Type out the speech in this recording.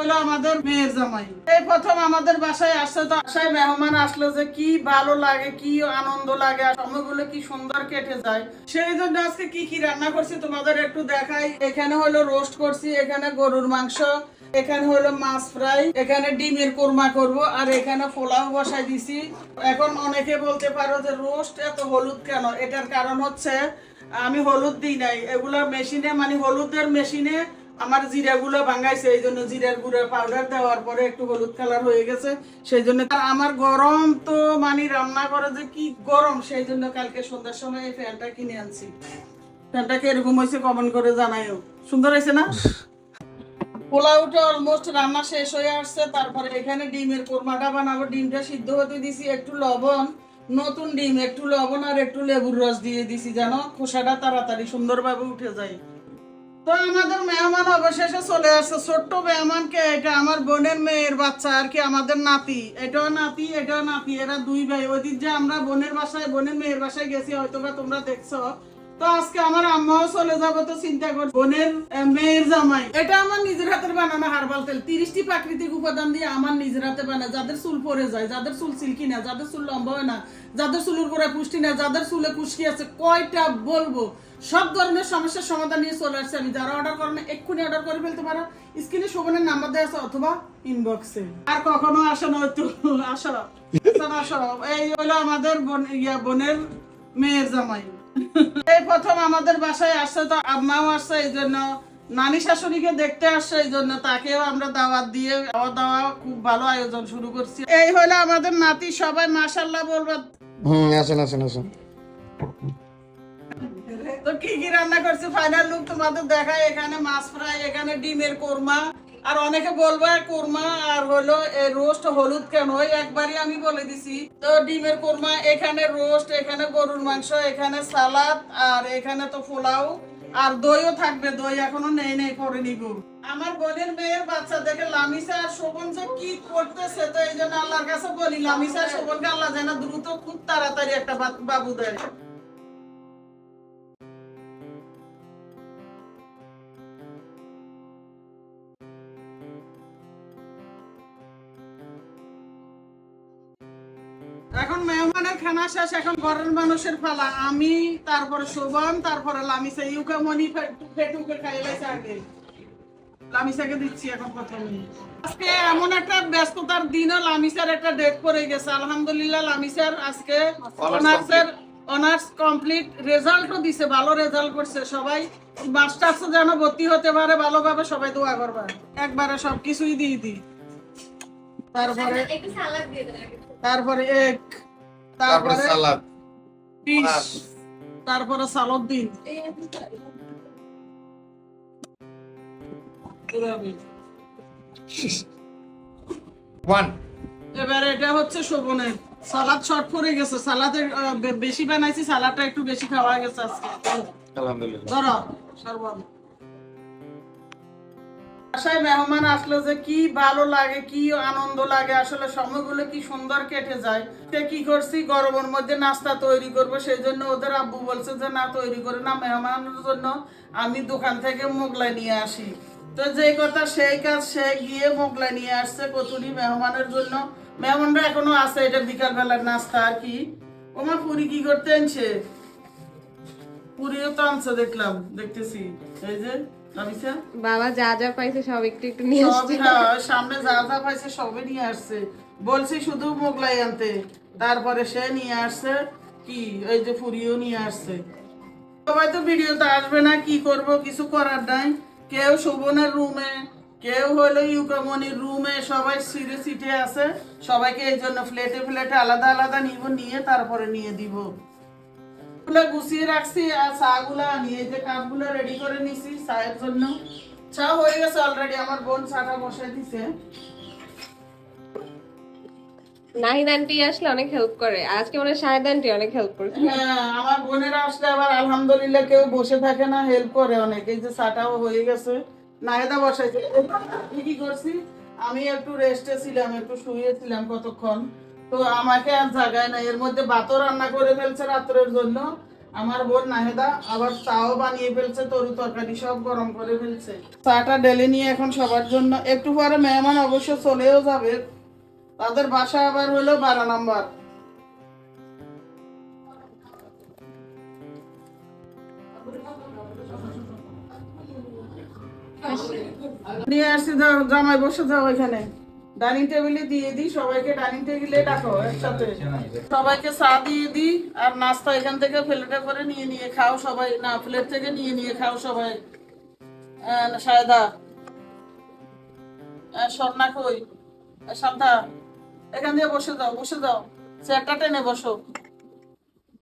হলো আমাদের মেয়ের জামাই। এই প্রথম আমাদের বাসায় আসছে তো মেহমান আসলো যে কি ভালো লাগে, কি আনন্দ লাগে, আর সময়গুলো কি সুন্দর কেটে যায়। সেই জন্য আজকে কি কি রান্না করছি তোমাদের একটু দেখাই। এখানে হলো রোস্ট করছি, এখানে গরুর মাংস, এখানে হলো মাছ ফ্রাই, এখানে ডিমের কোরমা করব, আর এখানে পোলাও বসাই দিছি। এখন অনেকে বলতে পারো যে রোস্ট এত হলুদ কেন? এটার কারণ হচ্ছে আমি হলুদ দিই নাই। এগুলো মেশিনে মানে হলুদের মেশিনে আমার জিরাগুলো ভাঙাইছে, এই জন্য জিরার গুঁড়ো পাউডার দেওয়ার পরে একটু হলুদ কালার হয়ে গেছে। সেই জন্য আমার গরম তো মানে রান্না করে যে কি গরম, সেই জন্য কালকে সন্ধ্যার সময় এই ফ্যানটা কিনে আনছি। ফ্যানটা কীরকম হয়েছে কমেন্ট করে জানাইও সুন্দর হয়েছে না? পোলাওটা অলমোস্ট রান্না শেষ হয়ে আসছে, তারপরে এখানে ডিমের কোরমাটা বানাবো, ডিমটা সিদ্ধ হতে দিছি একটু লবণ, নতুন ডিম, একটু লবণ আর একটু লেবুর রস দিয়ে দিছি যেন খোসাটা তাড়াতাড়ি সুন্দরভাবে উঠে যায়। তো আমাদের মেহমান অবশেষে চলে আসছে। ছোট্ট মেহমানকে এটা আমার বোনের মেয়ের বাচ্চা আর কি, আমাদের নাতি। এটাও নাতি এটাও নাতি। এরা দুই ভাই। ওই যে আমরা বোনের বাসায়, বোনের মেয়ের বাসায় গেছি হয়তো বা তোমরা দেখছ। তো আজকে আমার তো নিজের হাতের বানানো তিরিশটি প্রাকৃতিক উপাদান দিয়ে আমার নিজের হাতে বানায়। যাদের চুল পরে যায় যাদের যাদের চুল না যাদের যাদের চুলে কুষ্টি আছে কয়টা বলব? সব ধরনের সমস্যার সমাধান নিয়ে চলে আসছে আমি। যারা অর্ডার করেন এক্ষুনি অর্ডার করে ফেলতে পারো। স্ক্রিনে শোভনের নাম্বার দেওয়া আছে অথবা ইনবক্সে আর কখনো আসা নয় আসো, আসো। এই হলো আমাদের বোন ইয়া বোনের মেয়ের জামাই। এই প্রথম আমাদের বাসায় আসছে তো আম্মাও আসছে এই জন্য নানি শাশুড়িকে দেখতে আসছে এই জন্য তাকেও আমরা দাওয়াত দিয়ে খাওয়া দাওয়া খুব ভালো আয়োজন শুরু করছি। এই হলো আমাদের নাতি সবাই মাশাল্লাহ বলবে। হুম আসেন আসেন আসেন। তো কি কি রান্না করছি? ফাইনাল লুক তোমাদের দেখায় এখানে মাছ ফ্রাই এখানে ডিমের কোরমা। আর অনেকে বলবে, কোরমা আর হলো এই রোস্ট হলুদ কেন? ওই একবারই আমি বলে দিছি। তো ডিমের কোরমা, এখানে রোস্ট, এখানে গরুর মাংস, এখানে সালাদ, আর এখানে তো পোলাও। আর দইও থাকবে, দই এখনও নেই নেই, করে নিব। আমার বোনের মেয়ের বাচ্চা দেখে লামিসা আর শোভন যে কি করতেছে, তো এই জন্য আল্লাহর কাছে বলি, লামিসা আর শোভনকে আল্লাহ যেন দ্রুত খুব তাড়াতাড়ি একটা বাবু দেয়। মেহমানের খানা শেষ এখন ঘরের মানুষের পালা। আমি তারপরে শোভন তারপরে লামিসা ইউকে মনি ফেটুকে খাইলাইছে আগে। লামিসাকে দিচ্ছি এখন প্রথমে। আজকে এমন একটা ব্যস্ততার দিনও লামিসার একটা ডেট পড়ে গেছে। আলহামদুলিল্লাহ লামিসার আজকে অনার্সের অনার্স কমপ্লিট রেজাল্টও দিছে ভালো রেজাল্ট করছে সবাই। মাস্টার্স যেন ভর্তি হতে পারে ভালোভাবে সবাই দোয়া করবে। একবারে সবকিছুই দিয়ে দিই। তারপরে একটু সালাদ দিয়ে দেন তারপরে এক তারপরে সালাদ। তারপরে সালদ দিন। ওয়ান এবারে এটা হচ্ছে শোভনের। সালাদ শর্ট পড়ে গেছে। সালাদে বেশি বানাইছি সালাদটা একটু বেশি খাওয়া গেছে আজকে। আলহামদুলিল্লাহ। ধরো সর্বম বাসায় মেহমান আসলে যে কি ভালো লাগে, কি আনন্দ লাগে, আসলে সময়গুলো কি সুন্দর কেটে যায়। সে কি করছি? গরমের মধ্যে নাস্তা তৈরি করব, সেই জন্য ওদের আব্বু বলছে যে, না, তৈরি করে না, মেহমানের জন্য আমি দোকান থেকে মোগলাই নিয়ে আসি। তো যে কথা, সেই কাজ, সে গিয়ে মোগলাই নিয়ে আসছে কচুরি মেহমানের জন্য। মেহমানরা এখনও আছে, এটা বিকাল বেলার নাস্তা, আর কি। ওমা, পুরি কি করতে আনছে? পুরিও তো আনছে, দেখলাম, দেখতেছি। এই যে বাবা যা যা পাইছে সব একটু একটু নিয়ে আসছে। হ্যাঁ, সামনে যা যা পাইছে সবে নিয়ে আসছে। বলছি শুধু মোগলাই আনতে। তারপরে সে নিয়ে আসছে কি? এই যে পুরিও নিয়ে আসছে। সবাই তো ভিডিওতে আসবে না কি করব? কিছু করার নাই। কেউ শোভনের রুমে কেউ হলো ইউকামনির রুমে সবাই সিটে সিটে আছে। সবাইকে এই জন্য ফ্লেটে ফ্লেটে আলাদা আলাদা নিব নিয়ে তারপরে নিয়ে দিব। গুলো গুছিয়ে রাখছি আর এই যে কাপগুলো রেডি করে নিছি চায়ের জন্য। চা হয়ে গেছে অলরেডি আমার বোন চাটা বসে দিছে। নাহিদ আন্টি আসলে অনেক হেল্প করে। আজকে মনে হয় শাহেদ আন্টি অনেক হেল্প করেছে। হ্যাঁ আমার বোনেরা আসলে আবার আলহামদুলিল্লাহ কেউ বসে থাকে না হেল্প করে অনেক। এই যে চাটাও হয়ে গেছে। নাহেদা বসাইছে কি করছি আমি একটু রেস্টে ছিলাম একটু শুয়েছিলাম কতক্ষণ। তো আমাকে আর জাগায় না এর মধ্যে ভাতও রান্না করে ফেলছে রাত্রের জন্য। আমার বোন নাহেদা আবার চাও বানিয়ে ফেলছে, তরু তরকারি সব গরম করে ফেলছে। চাটা ডেলে নিয়ে এখন সবার জন্য। একটু পরে মেহমান অবশ্য চলেও যাবে। তাদের বাসা আবার হলো বারো নম্বর। নিয়ে আসছি জামাই বসে যাও এখানে। ডাইনিং টেবিলে দিয়ে দিই, সবাইকে ডাইনিং টেবিলে ডাকো একসাথে। সবাইকে চা দিয়ে দিই, আর নাস্তা এখান থেকে প্লেটে করে নিয়ে নিয়ে খাও সবাই। না, প্লেট থেকে নিয়ে নিয়ে খাও সবাই। সায়দা। স্বর্ণা কই? শান্তা। এখান দিয়ে বসে দাও, বসে যাও চেয়ারটা টেনে বসো।